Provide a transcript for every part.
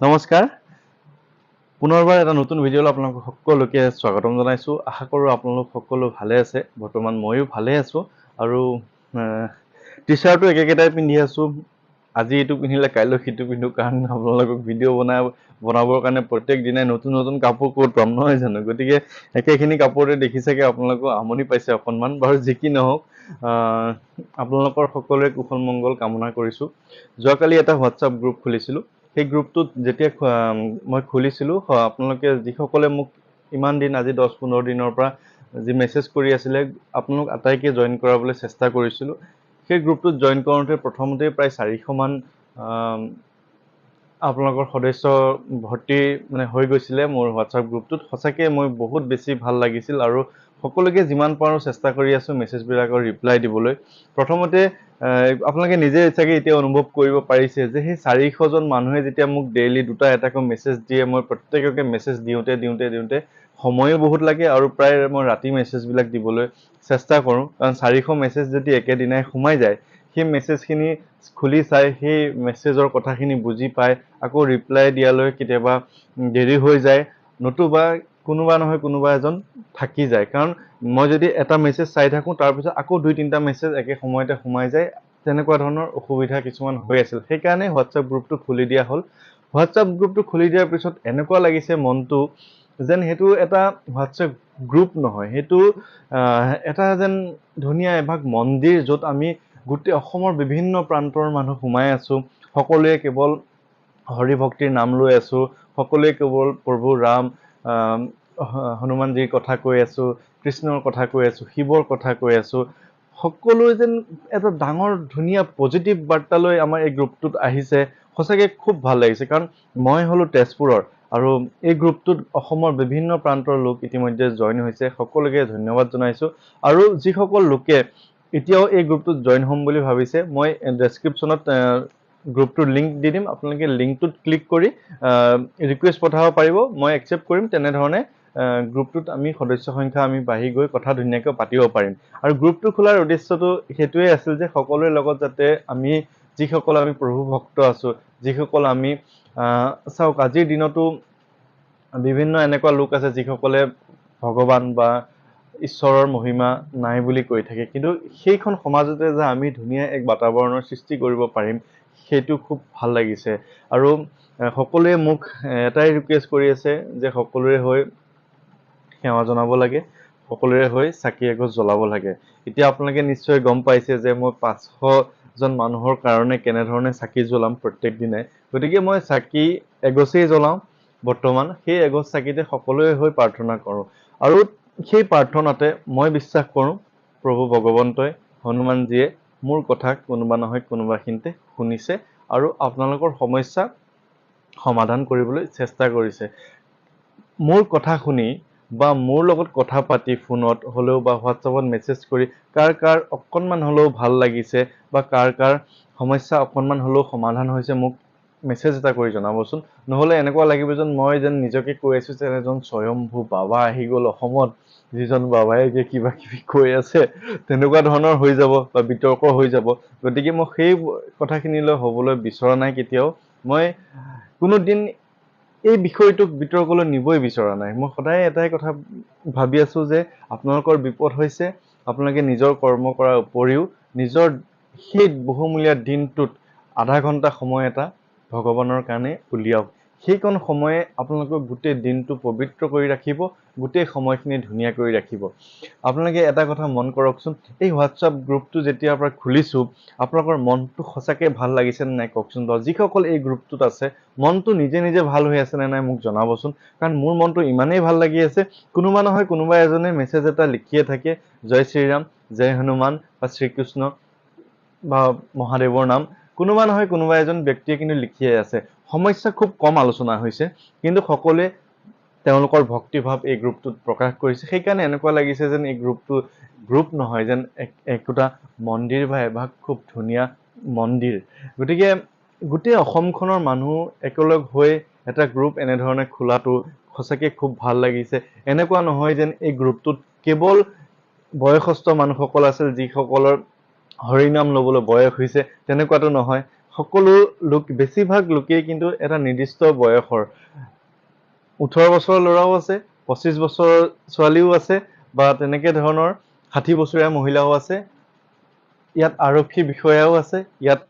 নমস্কাৰ। পুনৰবাৰ এটা নতুন ভিডিঅ'লৈ আপোনালোক সকলোকে স্বাগতম জনাইছোঁ। আশা কৰোঁ আপোনালোক সকলো ভালে আছে। বৰ্তমান ময়ো ভালে আছোঁ আৰু টি শ্বাৰ্টো একেকেইটাই পিন্ধি আছোঁ। আজি এইটো পিন্ধিলে কাইলৈ সিটো পিন্ধোঁ কাৰণ আপোনালোকক ভিডিঅ' বনাই বনাবৰ কাৰণে প্ৰত্যেক দিনাই নতুন নতুন কাপোৰ ক'ত পাম নহয় জানো? গতিকে একেখিনি কাপোৰতে দেখি চাগে আপোনালোকেও আমনি পাইছে অকণমান বাৰু যি কি নহওক আপোনালোকৰ সকলোৰে কুশল মংগল কামনা কৰিছোঁ। যোৱাকালি এটা হোৱাটছআপ গ্ৰুপ খুলিছিলোঁ। সেই গ্ৰুপটোত যেতিয়া মই খুলিছিলোঁ আপোনালোকে যিসকলে মোক ইমান দিন আজি দহ পোন্ধৰ দিনৰ পৰা যি মেছেজ কৰি আছিলে আপোনালোক আটাইকে জইন কৰাবলৈ চেষ্টা কৰিছিলোঁ। সেই গ্ৰুপটোত জইন কৰোঁতে প্ৰথমতে প্ৰায় চাৰিশমান আপোনালোকৰ সদস্য ভৰ্তি মানে হৈ গৈছিলে মোৰ হোৱাটছআপ গ্ৰুপটোত সঁচাকৈ মই বহুত বেছি ভাল লাগিছিল আৰু সকলোকে যিমান পাৰোঁ চেষ্টা কৰি আছোঁ মেছেজবিলাকৰ ৰিপ্লাই দিবলৈ। প্ৰথমতে আপোনালোকে নিজে চাগে এতিয়া অনুভৱ কৰিব পাৰিছে যে সেই চাৰিশজন মানুহে যেতিয়া মোক ডেইলি দুটা এটাকৈ মেছেজ দিয়ে মই প্ৰত্যেককে মেছেজ দিওঁতে দিওঁতে দিওঁতে সময়ো বহুত লাগে আৰু প্ৰায় মই ৰাতি মেছেজবিলাক দিবলৈ চেষ্টা কৰোঁ। কাৰণ চাৰিশ মেছেজ যদি একেদিনাই সোমাই যায় সেই মেছেজখিনি খুলি চাই সেই মেছেজৰ কথাখিনি বুজি পাই আকৌ ৰিপ্লাই দিয়ালৈ কেতিয়াবা দেৰি হৈ যায় নতুবা কোনোবা নহয় কোনোবা এজন থাকি যায়। কাৰণ মই যদি এটা মেছেজ চাই থাকোঁ তাৰপিছত আকৌ দুই তিনিটা মেছেজ একে সময়তে সোমাই যায় তেনেকুৱা ধৰণৰ অসুবিধা কিছুমান হৈ আছিল। সেইকাৰণে হোৱাটছআপ গ্ৰুপটো খুলি দিয়া হ'ল। হোৱাটছআপ গ্ৰুপটো খুলি দিয়াৰ পিছত এনেকুৱা লাগিছে মনটো যেন সেইটো এটা হোৱাটছএপ গ্ৰুপ নহয় সেইটো এটা যেন ধুনীয়া এভাগ মন্দিৰ য'ত আমি গোটেই অসমৰ বিভিন্ন প্ৰান্তৰ মানুহ সোমাই আছোঁ। সকলোৱে কেৱল হৰি ভক্তিৰ নাম লৈ আছোঁ। সকলোৱে কেৱল প্ৰভু ৰাম হনুমানজীৰ কথা কৈ আছোঁ কৃষ্ণৰ কথা কৈ আছোঁ শিৱৰ কথা কৈ আছোঁ। সকলোৱে যেন এটা ডাঙৰ ধুনীয়া পজিটিভ বাৰ্তালৈ আমাৰ এই গ্ৰুপটোত আহিছে। সঁচাকৈ খুব ভাল লাগিছে। কাৰণ মই হ'লোঁ তেজপুৰৰ আৰু এই গ্ৰুপটোত অসমৰ বিভিন্ন প্ৰান্তৰ লোক ইতিমধ্যে জইন হৈছে। সকলোকে ধন্যবাদ জনাইছোঁ। আৰু যিসকল লোকে এতিয়াও এই গ্ৰুপটোত জইন হ'ম বুলি ভাবিছে। মই ডেছক্ৰিপশ্যনত গ্ৰুপটোৰ লিংক দি দিম। আপোনালোকে লিংকটোত ক্লিক কৰি ৰিকুৱেষ্ট পঠাব পাৰিব। মই একচেপ্ট কৰিম। তেনেধৰণে গ্ৰুপটোত আমি সদস্য সংখ্যা আমি বাঢ়ি গৈ কথা ধুনীয়াকৈ পাতিব পাৰিম। আৰু গ্ৰুপটো খোলাৰ উদ্দেশ্যটো সেইটোৱে আছিল যে সকলোৰে লগত যাতে আমি যিসকল আমি প্ৰভু ভক্ত আছোঁ যিসকল আমি চাওক আজিৰ দিনতো বিভিন্ন এনেকুৱা লোক আছে যিসকলে ভগৱান বা ঈশ্বৰৰ মহিমা নাই বুলি কৈ থাকে। কিন্তু সেইখন সমাজতে যে আমি ধুনীয়া এক বাতাবৰণৰ সৃষ্টি কৰিব পাৰিম সেইটো খুব ভাল লাগিছে। আৰু সকলোৱে মোক এটাই ৰিকুৱেষ্ট কৰি আছে যে সকলোৰে হৈ সেৱা জনাব লাগে সকলোৰে হৈ চাকি এগছ জ্বলাব লাগে। এতিয়া আপোনালোকে নিশ্চয় গম পাইছে যে মই পাঁচশজন মানুহৰ কাৰণে কেনেধৰণে চাকি জ্বলাম প্ৰত্যেক দিনাই। গতিকে মই চাকি এগছেই জ্বলাওঁ বৰ্তমান সেই এগছ চাকিতে সকলোৱে হৈ প্ৰাৰ্থনা কৰোঁ। আৰু সেই প্ৰাৰ্থনাতে মই বিশ্বাস কৰোঁ প্ৰভু ভগৱন্তই হনুমানজীয়ে মোৰ কথা কোনোবা নহয় কোনোবাখিনিতে শুনিছে আৰু আপোনালোকৰ সমস্যা সমাধান কৰিবলৈ চেষ্টা কৰিছে। মোৰ কথা শুনি বা মোৰ লগত কথা পাতি ফোনত হ'লেও বা হোৱাটছআপত মেছেজ কৰি কাৰ কাৰ অকণমান হ'লেও ভাল লাগিছে বা কাৰ কাৰ সমস্যা অকণমান হ'লেও সমাধান হৈছে মোক মেছেজ এটা কৰি জনাবচোন। নহ'লে এনেকুৱা লাগিব যেন মই যেন নিজকে কৈ আছোঁ যেন এজন স্বয়ম্ভু বাবা আহি গ'ল অসমত। যিজন বাবাই যে কিবা কিবি কৈ আছে তেনেকুৱা ধৰণৰ হৈ যাব বা বিতৰ্ক হৈ যাব। গতিকে মই সেই কথাখিনিলৈ হ'বলৈ বিচৰা নাই কেতিয়াও। মই কোনোদিন এই বিষয়টোক বিতৰ্কলৈ নিবই বিচৰা নাই। মই সদায় এটাই কথা ভাবি আছোঁ যে আপোনালোকৰ বিপদ হৈছে আপোনালোকে নিজৰ কৰ্ম কৰাৰ উপৰিও নিজৰ সেই বহুমূলীয়া দিনটোত আধা ঘণ্টা সময় এটা ভগৱানৰ কাৰণে উলিয়াওক। সেইকণ সময়ে আপোনালোকক গোটেই দিনটো পবিত্ৰ কৰি ৰাখিব, গোটেই সময়খিনি ধুনীয়া কৰি ৰাখিব। আপোনালোকে এটা কথা মন কৰকচোন, এই হোৱাটছআপ গ্ৰুপটো যেতিয়াৰ পৰা খুলিছোঁ, আপোনালোকৰ মনটো সঁচাকৈ ভালো লাগিছে নে নাই কওকচোন বাৰু? যিসকল এই গ্ৰুপটোত আছে, মনটো নিজে নিজে ভালো হৈ আছে নে নাই মোক জনাবচোন, কাৰণ মোৰ মনটো ইমানেই ভালো লাগি আছে, কোনোবা নহয় কোনোবা এজনে মেছেজ এটা লিখিয়ে থাকে, জয় শ্ৰীৰাম, জয় হনুমান বা শ্ৰীকৃষ্ণ বা মহাদেৱৰ নাম। কোনোবা নহয় কোনোবা এজন ব্যক্তিয়ে কিন্তু লিখিয়ে আছে। সমস্যা খুব কম আলোচনা হৈছে কিন্তু সকলোৱে তেওঁলোকৰ ভক্তিভাৱ এই গ্ৰুপটোত প্ৰকাশ কৰিছে। সেইকাৰণে এনেকুৱা লাগিছে যেন এই গ্ৰুপটো গ্ৰুপ নহয় যেন এক একোটা মন্দিৰ বা এভাগ খুব ধুনীয়া মন্দিৰ। গতিকে গোটেই অসমখনৰ মানুহ একেলগ হৈ এটা গ্ৰুপ এনেধৰণে খোলাটো সঁচাকৈ খুব ভাল লাগিছে। এনেকুৱা নহয় যেন এই গ্ৰুপটোত কেৱল বয়সস্থ মানুহসকল আছিল যিসকলৰ হৰিনাম ল'বলৈ বয়স হৈছে তেনেকুৱাতো নহয়। সকলো লোক বেছিভাগ লোকেই কিন্তু এটা নিৰ্দিষ্ট বয়সৰ। ওঠৰ বছৰৰ ল'ৰাও আছে পঁচিছ বছৰৰ ছোৱালীও আছে বা তেনেকে ধৰণৰ ষাঠি বছৰীয়া মহিলাও আছে। ইয়াত আৰক্ষী বিষয়াও আছে ইয়াত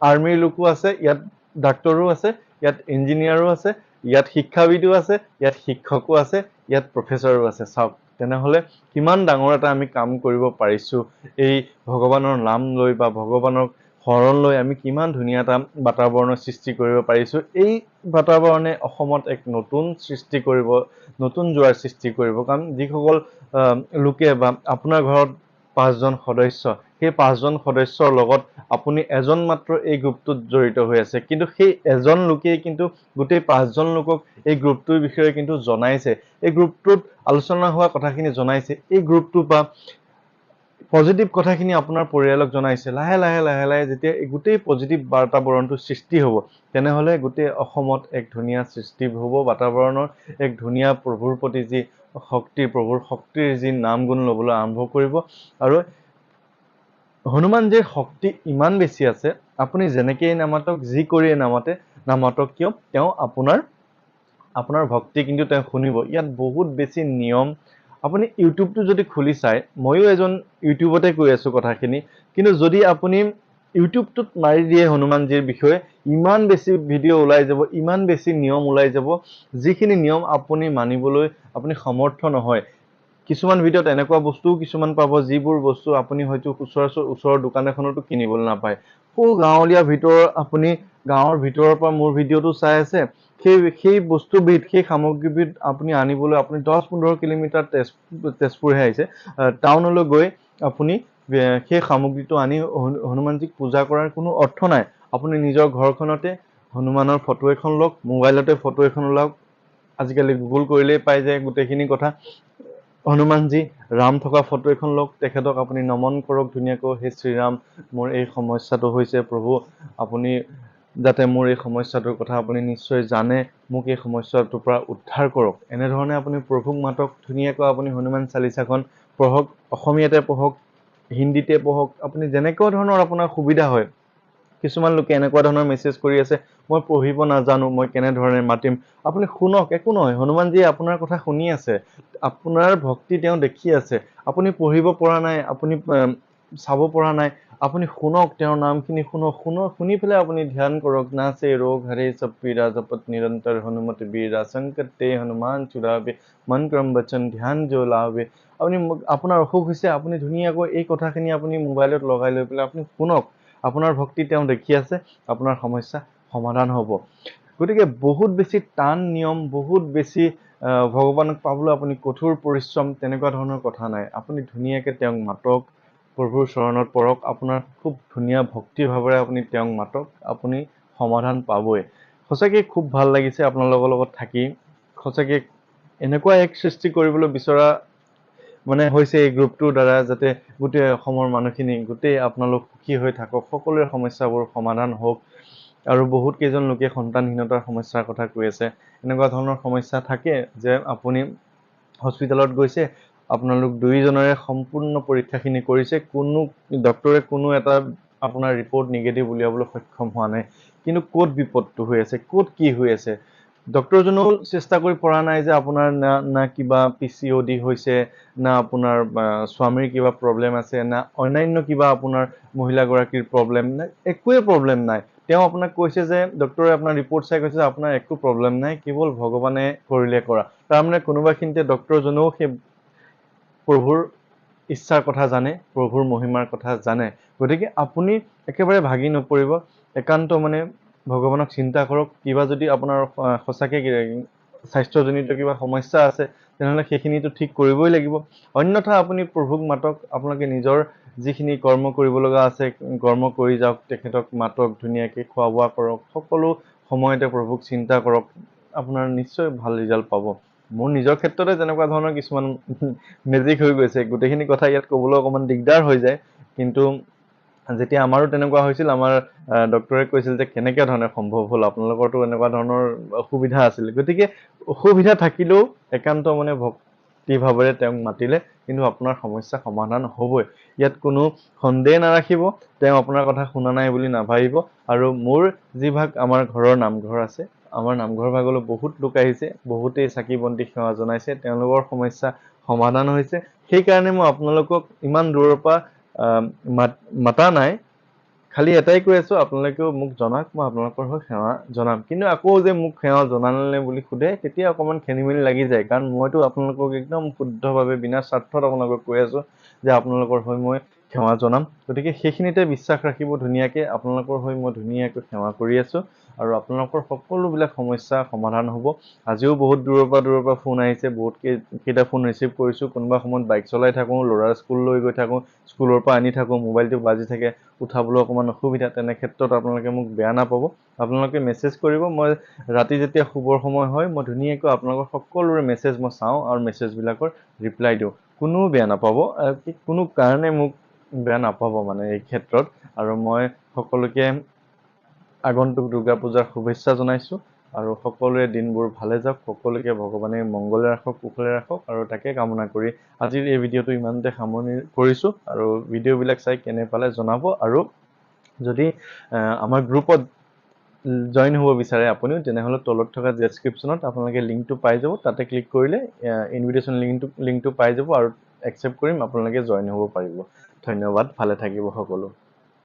আৰ্মিৰ লোকো আছে ইয়াত ডাক্তৰো আছে ইয়াত ইঞ্জিনিয়াৰো আছে ইয়াত শিক্ষাবিদো আছে ইয়াত শিক্ষকো আছে ইয়াত প্ৰফেচৰো আছে। চাওক তেনেহ'লে কিমান ডাঙৰ এটা আমি কাম কৰিব পাৰিছোঁ। এই ভগৱানৰ নাম লৈ বা ভগৱানক শৰণ লৈ আমি কিমান ধুনীয়া এটা বাতাবৰণৰ সৃষ্টি কৰিব পাৰিছোঁ। এই বাতাবৰণে অসমত এক নতুন সৃষ্টি কৰিব নতুন জোৱাৰ সৃষ্টি কৰিব। কাৰণ যিসকল লোকে বা আপোনাৰ ঘৰত পাঁচজন সদস্য সেই পাঁচজন সদস্যৰ লগত আপুনি এজন মাত্ৰ এই গ্ৰুপটোত জড়িত হৈ আছে। কিন্তু সেই এজন লোকেই কিন্তু গোটেই পাঁচজন লোকক এই গ্ৰুপটোৰ বিষয়ে কিন্তু জনাইছে। এই গ্ৰুপটোত আলোচনা হোৱা কথাখিনি জনাইছে। এই গ্ৰুপটো বা পজিটিভ কথাখিনি আপোনাৰ পৰিয়ালক জনাইছে। লাহে লাহে লাহে লাহে যেতিয়া গোটেই পজিটিভ বাতাবৰণটো সৃষ্টি হ'ব তেনেহ'লে গোটেই অসমত এক ধুনীয়া সৃষ্টি হ'ব। বাতাবৰণৰ এক ধুনীয়া প্ৰভুৰ প্ৰতি যি শক্তি প্ৰভুৰ শক্তিৰ যি নাম গুণ ল'বলৈ আৰম্ভ কৰিব। আৰু হনুমানজীৰ শক্তি ইমান বেছি আছে আপুনি যেনেকেই নামাতক যি কৰিয়ে নামাতে নামাতক কিয়? তেওঁ আপোনাৰ আপোনাৰ ভক্তি কিন্তু তেওঁ শুনিব। ইয়াত বহুত বেছি নিয়ম আপুনি ইউটিউবটো যদি খুলি চায় ময়ো এজন ইউটিউবতে কৈ আছোঁ কথাখিনি কিন্তু যদি আপুনি ইউটিউবটোত মাৰি দিয়ে হনুমানজীৰ বিষয়ে ইমান বেছি ভিডিঅ' ওলাই যাব ইমান বেছি নিয়ম ওলাই যাব যিখিনি নিয়ম আপুনি মানিবলৈ আপুনি সমৰ্থ নহয়। কিছুমান ভিডিঅ'ত এনেকুৱা বস্তুও কিছুমান পাব যিবোৰ বস্তু আপুনি হয়তো ওচৰৰ ওচৰৰ দোকান এখনতো কিনিবলৈ নাপায়। সৌ গাঁৱলীয়া ভিতৰৰ আপুনি গাঁৱৰ ভিতৰৰ পৰা মোৰ ভিডিঅ'টো চাই আছে সেই সেই বস্তুবিধ সেই সামগ্ৰীবিধ আপুনি আনিবলৈ আপুনি দহ পোন্ধৰ কিলোমিটাৰ তেজ তেজপুৰহে আহিছে। আহ, টাউনলৈ গৈ আপুনি সেই সামগ্ৰীটো আনি হনু- হনুমানজীক পূজা কৰাৰ কোনো অৰ্থ নাই। আপুনি নিজৰ ঘৰখনতে হনুমানৰ ফটো এখন লওক মোবাইলতে ফটো এখন লওক আজিকালি গুগল কৰিলেই পাই যায় গোটেইখিনি কথা। হনুমানজী ৰাম থকা ফটো এখন লওক। তেখেতক আপুনি নমন কৰক ধুনীয়াকৈ। হে শ্ৰীৰাম মোৰ এই সমস্যাটো হৈছে প্ৰভু আপুনি যাতে মোৰ এই সমস্যাটোৰ কথা আপুনি নিশ্চয় জানে মোক এই সমস্যাটোৰ পৰা উদ্ধাৰ কৰক। এনেধৰণে আপুনি প্ৰভুক মাতক ধুনীয়াকৈ আপুনি হনুমান চালিচাখন পঢ়ক অসমীয়াতে পঢ়ক হিন্দীতে পঢ়ক আপুনি যেনেকুৱা ধৰণৰ আপোনাৰ সুবিধা হয়। কিছুমান লোকে এনেকুৱা ধৰণৰ মেছেজ কৰি আছে মই পঢ়িব নাজানো মই কেনেধৰণে মাতিম? আপুনি শুনক একো নহয় হনুমানজীয়ে আপোনাৰ কথা শুনি আছে আপোনাৰ ভক্তি তেওঁ দেখি আছে। আপুনি পঢ়িব পৰা নাই আপুনি চাব পৰা নাই আপুনি শুনক তেওঁৰ নামখিনি শুনক শুনক শুনি পেলাই আপুনি ধ্যান কৰক। নাচে ৰোগ হৰে সব পীৰা জপত নিৰন্তৰ হনুমত বীৰা সংকট তে হনুমান চুৰাবে মন ক্ৰম বচন ধ্যান লাভে। আপুনি আপোনাৰ অসুখ হৈছে আপুনি ধুনীয়াকৈ এই কথাখিনি আপুনি মোবাইলত লগাই লৈ পেলাই আপুনি শুনক। আপোনাৰ ভক্তি তেওঁ দেখি আছে আপোনাৰ সমস্যা সমাধান হ'ব। গতিকে বহুত বেছি টান নিয়ম বহুত বেছি ভগৱানক পাবলৈ আপুনি কঠোৰ পৰিশ্ৰম তেনেকুৱা ধৰণৰ কথা নাই। আপুনি ধুনীয়াকৈ তেওঁক মাতক প্ৰভুৰ চৰণত পৰক আপোনাৰ খুব ধুনীয়া ভক্তি ভাৱেৰে আপুনি তেওঁক মাতক আপুনি সমাধান পাবই। সঁচাকৈ খুব ভাল লাগিছে আপোনালোকৰ লগত থাকি। সঁচাকৈ এনেকুৱা এক সৃষ্টি কৰিবলৈ বিচৰা মানে হৈছে এই গ্ৰুপটোৰ দ্বাৰা যাতে গোটেই অসমৰ মানুহখিনি গোটেই আপোনালোক সুখী হৈ থাকক সকলোৰে সমস্যাবোৰ সমাধান হওক আৰু বহুত কেইজন লোকে সন্তানহীনতাৰ সমস্যাৰ কথা কৈ আছে। এনেকুৱা ধৰণৰ সমস্যা থাকে যে আপুনি হস্পিটেলত গৈছে আপোনালোক দুয়োজনৰে সম্পূৰ্ণ পৰীক্ষাখিনি কৰিছে। কোনো ডক্তৰে কোনো এটা আপোনাৰ ৰিপৰ্ট নিগেটিভ উলিয়াবলৈ সক্ষম হোৱা নাই। কিন্তু ক'ত বিপদটো হৈ আছে, ক'ত কি হৈ আছে? ডক্তৰজনেও চেষ্টা কৰি পৰা নাই যে আপোনাৰ না না কিবা পি চি অ' ডি হৈছে, না আপোনাৰ স্বামীৰ কিবা প্ৰব্লেম আছে, না অন্যান্য কিবা আপোনাৰ মহিলাগৰাকীৰ প্ৰব্লেম নাই একোৱে প্ৰব্লেম নাই। তেওঁ আপোনাক কৈছে যে ডক্তৰে আপোনাৰ ৰিপৰ্ট চাই কৈছে যে আপোনাৰ একো প্ৰব্লেম নাই, কেৱল ভগৱানে কৰিলে কৰা। তাৰমানে কোনোবাখিনিতে ডক্তৰজনেও সেই প্ৰভুৰ ইচ্ছাৰ কথা জানে প্ৰভুৰ মহিমাৰ কথা জানে। গতিকে আপুনি একেবাৰে ভাগি নপৰিব একান্ত মানে ভগৱানক চিন্তা কৰক কিবা যদি আপোনাৰ সঁচাকৈ স্বাস্থ্যজনিত কিবা সমস্যা আছে তেনেহ'লে সেইখিনিতো ঠিক কৰিবই লাগিব। অন্যথা আপুনি প্ৰভুক মাতক আপোনালোকে নিজৰ যিখিনি কৰ্ম কৰিব লগা আছে কৰ্ম কৰি যাওক তেখেতক মাতক ধুনীয়াকৈ খোৱা বোৱা কৰক সকলো সময়তে প্ৰভুক চিন্তা কৰক আপোনাৰ নিশ্চয় ভাল ৰিজাল্ট পাব। মোৰ নিজৰ ক্ষেত্ৰতে তেনেকুৱা ধৰণৰ কিছুমান মেজিক হৈ গৈছে। গোটেইখিনি কথা ইয়াত ক'বলৈ অকণমান দিগদাৰ হৈ যায়। কিন্তু যেতিয়া আমাৰো তেনেকুৱা হৈছিল আমাৰ আহ, ডক্তৰে কৈছিল যে কেনেকৈ ধৰণে সম্ভৱ হ'ল আপোনালোকৰতো এনেকুৱা ধৰণৰ অসুবিধা আছিল। গতিকে অসুবিধা থাকিলেও একান্ত মানে ভক্তি ভক্তিভাৱেৰে তেওঁক মাতিলে কিন্তু আপোনাৰ সমস্যা সমাধান হ'বই। ইয়াত কোনো সন্দেহ নাৰাখিব তেওঁ আপোনাৰ কথা শুনা নাই বুলি নাভাবিব। আৰু মোৰ যিভাগ আমাৰ ঘৰৰ নামঘৰ আছে আমাৰ নামঘৰ ভাগলৈ বহুত লোক আহিছে বহুতেই চাকি বন্তি সেৱা জনাইছে তেওঁলোকৰ সমস্যা সমাধান হৈছে। সেইকাৰণে মই আপোনালোকক ইমান দূৰৰ পৰা মাতা নাই। খালি এটাই কৈ আছো আপোনালোকেও মোক জনাওক মই আপোনালোকৰ হৈ সেৱা জনাম। কিন্তু আকৌ যে মোক সেৱা জনালে বুলি সোধে তেতিয়া অকণমান খেলি মেলি লাগি যায়। কাৰণ মইতো আপোনালোকক একদম শুদ্ধভাৱে বিনা স্বাৰ্থত আপোনালোকক কৈ আছো যে আপোনালোকৰ হৈ মই সেৱা জনাম। গতিকে সেইখিনিতে বিশ্বাস ৰাখিব ধুনীয়াকৈ আপোনালোকৰ হৈ মই ধুনীয়াকৈ সেৱা কৰি আছো। আৰু আপোনালোকৰ সকলোবিলাক সমস্যা সমাধান হ'ব। আজিও বহুত দূৰৰ পৰা দূৰৰ পৰা ফোন আহিছে বহুত কেই- কেইটা ফোন ৰিচিভ কৰিছোঁ। কোনোবা সময়ত বাইক চলাই থাকোঁ ল'ৰা স্কুললৈ গৈ থাকোঁ স্কুলৰ পৰা আনি থাকোঁ মোবাইলটো বাজি থাকে উঠাবলৈ অকণমান অসুবিধা তেনে ক্ষেত্ৰত আপোনালোকে মোক বেয়া নাপাব। আপোনালোকে মেছেজ কৰিব মই ৰাতি যেতিয়া শুবৰ সময় হয় মই ধুনীয়াকৈ আপোনালোকৰ সকলোৰে মেছেজ মই চাওঁ আৰু মেছেজবিলাকৰ ৰিপ্লাই দিওঁ। কোনো বেয়া নাপাব কোনো কাৰণে মোক বেয়া নাপাব মানে এই ক্ষেত্ৰত। আৰু মই সকলোকে আগন্তুক দুৰ্গা পূজাৰ শুভেচ্ছা জনাইছোঁ আৰু সকলোৰে দিনবোৰ ভালে যাওক সকলোকে ভগৱানে মংগলে ৰাখক কুশলে ৰাখক আৰু তাকে কামনা কৰি আজিৰ এই ভিডিঅ'টো ইমানতে সামৰণি কৰিছোঁ আৰু ভিডিঅ'বিলাক চাই কেনে পালে জনাব আৰু যদি আমাৰ গ্ৰুপত জইন হ'ব বিচাৰে আপুনিও তেনেহ'লে তলত থকা ডেছক্ৰিপশ্যনত আপোনালোকে লিংকটো পাই যাব তাতে ক্লিক কৰিলে ইনভিটেশ্যন লিংকটো লিংকটো পাই যাব আৰু একচেপ্ট কৰিম আপোনালোকে জইন হ'ব পাৰিব। ধন্যবাদ ভালে থাকিব সকলো।